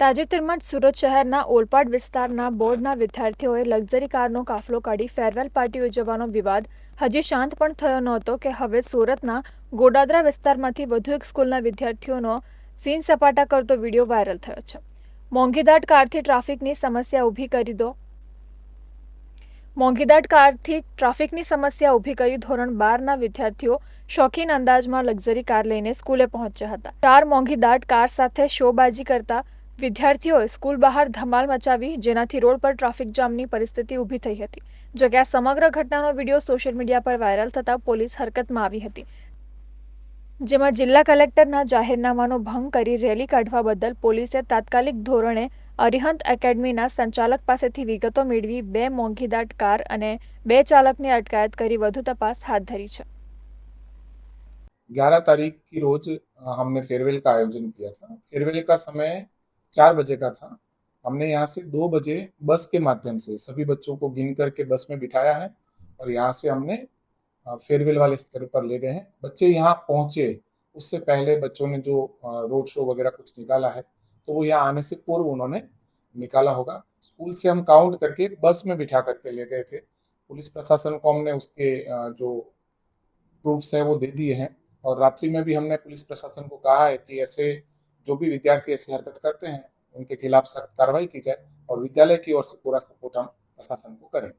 તાજેતરમાં જ સુરત શહેરના ઓલપાડ વિસ્તારના બોર્ડના વિદ્યાર્થીઓએ લક્ઝરી કારનો કાફલો કાઢી ફેરવેલ પાર્ટી યોજવાનો વિવાદ હજી શાંત પણ થયો નહોતો કે હવે સુરતના ગોડાદરા વિસ્તારમાંથી વધુ એક સ્કૂલના વિદ્યાર્થીઓનો સીન સપાટા કરતો વીડિયો વાયરલ થયો છે. મોંઘીદાટ કારથી ટ્રાફિકની સમસ્યા ઊભી કરી દો. મોંઘીદાટ કારથી ટ્રાફિકની સમસ્યા ઊભી કરી ધોરણ બારના વિદ્યાર્થીઓ શોખીન અંદાજમાં લક્ઝરી કાર લઈને સ્કૂલે પહોંચ્યા હતા. ચાર મોંઘીદાટ કાર સાથે શોબાજી કરતા વિદ્યાર્થીઓએ સ્કૂલ બહાર ધમાલ મચાવી જેનાથી રોડ પર ટ્રાફિક જામની પરિસ્થિતિ ઊભી થઈ હતી જોકે આ સમગ્ર ઘટનાનો વિડીયો સોશિયલ મીડિયા પર વાયરલ થતાં પોલીસ હરકતમાં આવી હતી જેમાં જિલ્લા કલેક્ટરના જાહેરનામાનો ભંગ કરી રેલી કાઢવા બદલ પોલીસે તાત્કાલિક ધોરણે અરિહંત એકેડમીના સંચાલક પાસેથી વિગતો મેળવી બે મોંઘીદાટ કાર અને બે ચાલકની અટકાયત કરી વધુ તપાસ હાથ ધરી છે ग्यारह तारीख की रोज अ, हमने फेयरवेल का आयोजन किया था फेयरवेल का समय चार बजे का था। हमने यहाँ से दो बजे बस के माध्यम से सभी बच्चों को गिन करके बस में बिठाया है और यहाँ से हमने फेयरवेल वाले स्तर पर ले गए हैं। बच्चे यहाँ पहुँचे, उससे पहले बच्चों ने जो रोड शो वगैरह कुछ निकाला है तो वो यहाँ आने से पूर्व उन्होंने निकाला होगा। स्कूल से हम काउंट करके बस में बिठा करके ले गए थे। पुलिस प्रशासन को हमने उसके जो प्रूफ्स है वो दे दिए हैं और रात्रि में भी हमने पुलिस प्रशासन को कहा है कि ऐसे जो भी विद्यार्थी ऐसी हरकत करते हैं उनके खिलाफ सख्त कार्रवाई की जाए और विद्यालय की ओर से पूरा सपोर्ट हम प्रशासन को करेंगे